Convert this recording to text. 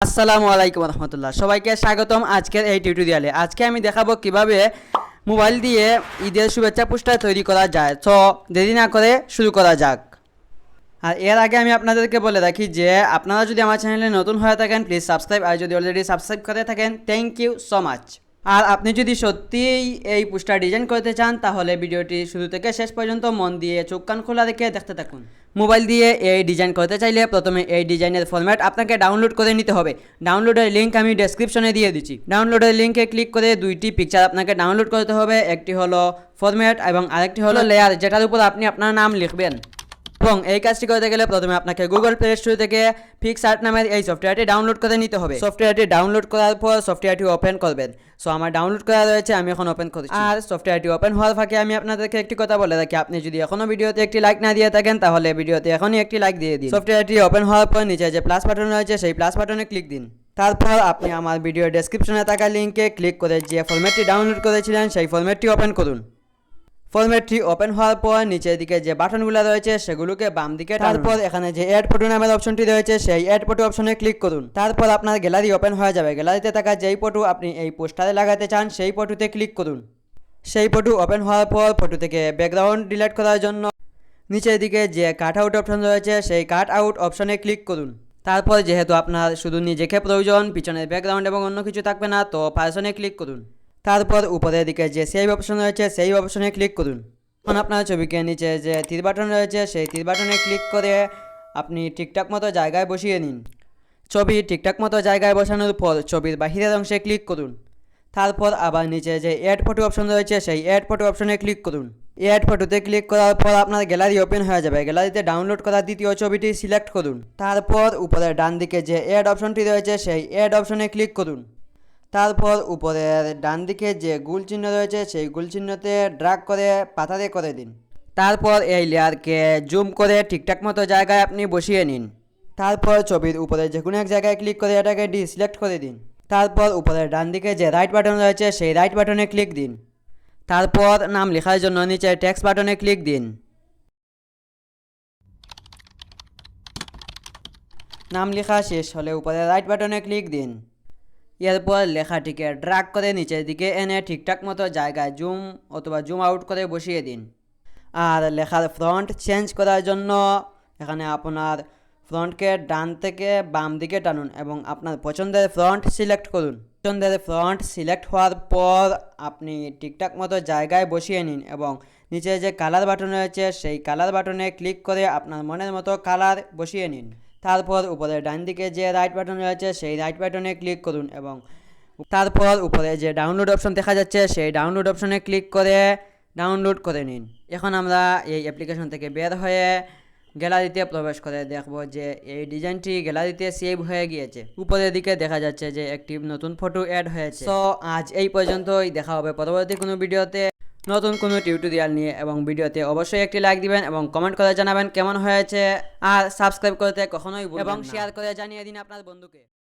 আসসালামু আলাইকুম রহমতুল্লাহ। সবাইকে স্বাগতম আজকের এই টিউটোরিয়ালে আজকে আমি দেখাবো কীভাবে মোবাইল দিয়ে ঈদের শুভেচ্ছা পোস্টার তৈরি করা যায়। তো দেরি না করে শুরু করা যাক। আর এর আগে আমি আপনাদেরকে বলে রাখি যে, আপনারা যদি আমার চ্যানেলে নতুন হয়ে থাকেন প্লিজ সাবস্ক্রাইব আর যদি অলরেডি সাবস্ক্রাইব করে থাকেন থ্যাংক ইউ সো মাচ আর আপনি যদি সত্যিই এই পোস্টার ডিজাইন করতে চান, তাহলে ভিডিওটি শুরু থেকে শেষ পর্যন্ত মন দিয়ে চোখ কান খোলা রেখে দেখতে থাকুন। মোবাইল দিয়ে এই ডিজাইন করতে চাইলে প্রথমে এই ডিজাইনের ফরম্যাট আপনাকে ডাউনলোড করে নিতে হবে। ডাউনলোডের লিঙ্ক আমি ডেসক্রিপশনে দিয়ে দিচ্ছি। ডাউনলোডের লিঙ্কে ক্লিক করে দুইটি পিকচার আপনাকে ডাউনলোড করতে হবে। একটি হলো ফরম্যাট এবং আরেকটি হলো লেয়ার যেটার উপর আপনি আপনার নাম লিখবেন। এবং এই কাজটি করতে গেলে প্রথমে আপনাকে গুগল প্লে স্টোর থেকে ফিক্স আর্ট নামের এই সফটওয়্যারটি ডাউনলোড করে নিতে হবে। সফটওয়্যারটি ডাউনলোড করার পর সফটওয়্যারটি ওপেন করবেন। সো আমার ডাউনলোড করা রয়েছে, আমি এখন ওপেন করছি। আর সফটওয়্যারটি ওপেন হওয়ার ফাঁকে আমি আপনাদেরকে একটি কথা বলে রাখি। আপনি যদি এখনও ভিডিওতে একটি লাইক না দিয়ে থাকেন, তাহলে ভিডিওতে এখনই একটি লাইক দিয়ে দিন। সফটওয়্যারটি ওপেন হওয়ার পর নিচে যে প্লাস বাটন রয়েছে, সেই প্লাস বাটনে ক্লিক দিন। তারপর আপনি আমার ভিডিও ডেসক্রিপশনে থাকা লিঙ্কে ক্লিক করে যে ফরম্যাটটি ডাউনলোড করেছিলেন, সেই ফরম্যাটটি ওপেন করুন। ফরম্যাটটি ওপেন হওয়ার পর নিচের দিকে যে বাটনগুলো রয়েছে সেগুলোকে বাম দিকে তারপর এখানে যে অ্যাড ফটো নামের অপশনটি রয়েছে সেই অ্যাড ফটো অপশনে ক্লিক করুন। তারপর আপনার গ্যালারি ওপেন হয়ে যাবে। গ্যালারিতে থাকা যেই ফটো আপনি এই পোস্টারে লাগাতে চান সেই ফটোতে ক্লিক করুন। সেই ফটো ওপেন হওয়ার পর ফটো থেকে ব্যাকগ্রাউন্ড ডিলিট করার জন্য নিচের দিকে যে কাট আউট অপশন রয়েছে সেই কাট আউট অপশনে ক্লিক করুন। তারপর যেহেতু আপনার শুধু নিজেকে প্রয়োজন পিছনের ব্যাকগ্রাউন্ড এবং অন্য কিছু থাকবে না তো পার্সনে ক্লিক করুন। তারপর উপরের দিকে যে সেভ অপশন রয়েছে সেই অপশনে ক্লিক করুন। এখন আপনার ছবিকে নিচে যে তীর বাটন রয়েছে, সেই তীর বাটনে ক্লিক করে আপনি ঠিকঠাক মতো জায়গায় বসিয়ে নিন। ছবি ঠিকঠাক মতো জায়গায় বসানোর পর ছবির বাহিরের অংশে ক্লিক করুন। তারপর আবার নিচে যে অ্যাড ফটো অপশন রয়েছে, সেই অ্যাড ফটো অপশনে ক্লিক করুন। অ্যাড ফটোতে ক্লিক করার পর আপনার গ্যালারি ওপেন হয়ে যাবে। গ্যালারিতে ডাউনলোড করা দ্বিতীয় ছবিটি সিলেক্ট করুন। তারপর উপরে ডান দিকে যে অ্যাড অপশনটি রয়েছে, সেই অ্যাড অপশনে ক্লিক করুন। তারপর উপরের ডান দিকে যে গুল চিহ্ন রয়েছে, সেই গুল চিহ্নতে ড্রাগ করে পাতাতে করে দিন। তারপর এই লেয়ারকে জুম করে ঠিকঠাক মতো জায়গায় আপনি বসিয়ে নিন। তারপর ছবির উপরে যে কোনো এক জায়গায় ক্লিক করে এটাকে ডিসিলেক্ট করে দিন। তারপর উপরের ডান দিকে যে রাইট বাটন রয়েছে, সেই রাইট বাটনে ক্লিক দিন। তারপর নাম লেখার জন্য নিচে টেক্সট বাটনে ক্লিক দিন। নাম লেখা শেষ হলে উপরে রাইট বাটনে ক্লিক দিন। এরপর লেখাটিকে ড্রাগ করে নিচের দিকে এনে ঠিকঠাক মতো জায়গায় জুম অথবা জুম আউট করে বসিয়ে দিন। আর লেখার ফ্রন্ট চেঞ্জ করার জন্য এখানে আপনার ফ্রন্টকে ডান থেকে বাম দিকে টানুন এবং আপনার পছন্দের ফ্রন্ট সিলেক্ট করুন। পছন্দের ফ্রন্ট সিলেক্ট হওয়ার পর আপনি ঠিকঠাক মতো জায়গায় বসিয়ে নিন এবং নিচে যে কালার বাটন রয়েছে, সেই কালার বাটনে ক্লিক করে আপনার মনের মতো কালার বসিয়ে নিন। তারপর উপরে ডান দিকে যে রাইট বাটন রয়েছে, সেই রাইট বাটনে ক্লিক করুন এবং তারপর উপরে যে ডাউনলোড অপশন দেখা যাচ্ছে, সেই ডাউনলোড অপশনে ক্লিক করে ডাউনলোড করে নিন। এখন আমরা এই অ্যাপ্লিকেশন থেকে বের হয়ে গ্যালারিতে প্রবেশ করে দেখব যে এই ডিজাইনটি গ্যালারিতে সেভ হয়ে গিয়েছে। উপরের দিকে দেখা যাচ্ছে যে একটি নতুন ফটো অ্যাড হয়েছে। তো আজ এই পর্যন্তই। দেখা হবে পরবর্তী কোনো ভিডিওতে নতুন কোনো টিউটোরিয়াল নিয়ে এবং ভিডিওতে অবশ্যই একটি লাইক দিবেন এবং কমেন্ট করে জানাবেন কেমন হয়েছে। আর সাবস্ক্রাইব করতে কখনোই ভুলবেন এবং শেয়ার করে জানিয়ে দিন আপনার বন্ধুকে।